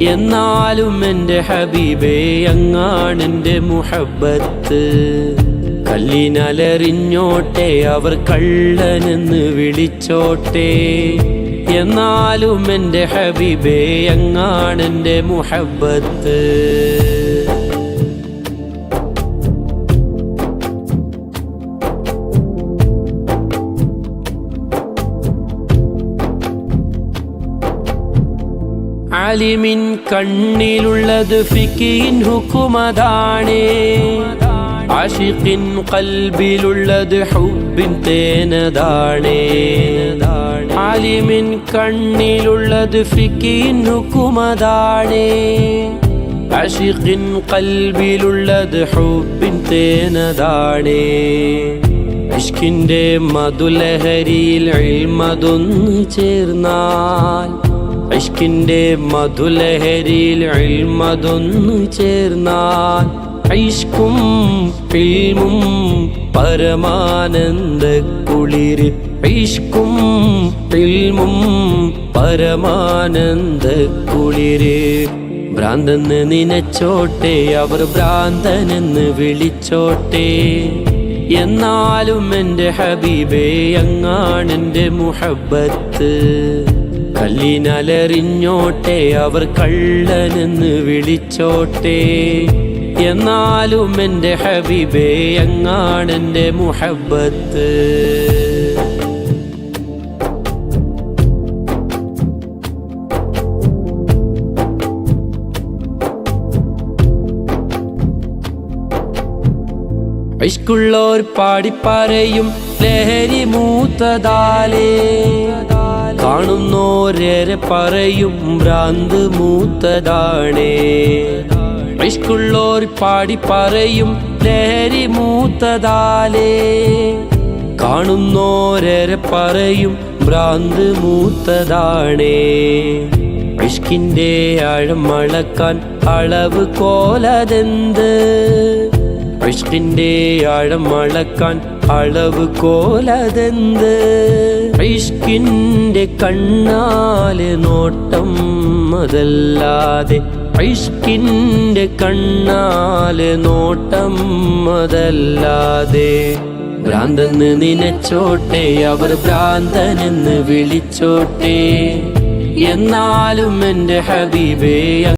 എന്നാലും എന്റെ ഹബീബേ അങ്ങാണ് അങ്ങാണെന്റെ മുഹബത്ത് കല്ലിനലറിഞ്ഞോട്ടെ അവർ കള്ളനെന്ന് വിളിച്ചോട്ടെ. എന്നാലും എന്റെ ഹബീബേ അങ്ങാണ് എന്റെ മുഹബത്ത് ആലിമിൻ കണ്ണിലുള്ളത് ഫിക്കിൻ ഹുക്കുമതാണേ. ആഷിഖിൻ കൽബിലുള്ളത് ഹുബിൻ തേനതാണേ. ആലിമിൻ കണ്ണിലുള്ളത് ഫിക്കിൻ ഹുക്കുമതാണേ. ആഷിഖിൻ കൽബിലുള്ളത് ഹുബിൻ തേനതാണേ. ഇഷ്കിന്റെ മധുലഹരിയിൽ ഇൽമതൊന്നു ചേർന്നാൽ ഇഷ്കിന്റെ മധുലഹരിയിൽ അഴിമതൊന്നു ചേർന്നാൽ ഐഷ്കും ഫിൽമും പരമാനന്ദ കുളിര് ഐഷ്കും ഫിൽമും പരമാനന്ദ കുളിര് ഭ്രാന്തെന്ന് നിനച്ചോട്ടെ അവർ ഭ്രാന്തനെന്ന് വിളിച്ചോട്ടെ. എന്നാലും എന്റെ ഹബീബേ അങ്ങാണെന്റെ മുഹബത്ത് കല്ലിനലറിഞ്ഞോട്ടെ അവർ കള്ളനെന്ന് വിളിച്ചോട്ടെ. എന്നാലും എന്റെ ഹബീബേ അങ്ങാണെന്റെ മുഹബത്ത് ഇഷ്കുള്ളോർ പാടിപ്പറയും ലഹരി മൂത്തതാലേ. കാണുന്നോരേറെ പറയും ഭ്രാന്ത് മൂത്തതാണേ. പാടി പറയും ലഹരി മൂത്തതാലേ. കാണുന്നോരേറെ പറയും ഭ്രാന്ത് മൂത്തതാണേ. വിഷ്കിന്റെ ആഴം അളക്കാൻ അളവ് കോലതെന്ത്? ഇഷ്കിന്റെ ആഴം അളക്കാൻ അളവ് കോലതെന്ത്? ഐഷ്കിന്റെ കണ്ണാൽ നോട്ടം അതല്ലാതെ ഐഷ്കിന്റെ കണ്ണാൽ നോട്ടം അതല്ലാതെ ഭ്രാന്തെന്ന് നിനച്ചോട്ടെ അവർ ഭ്രാന്തനെന്ന് വിളിച്ചോട്ടെ. എന്നാലും എന്റെ ഹബീബേ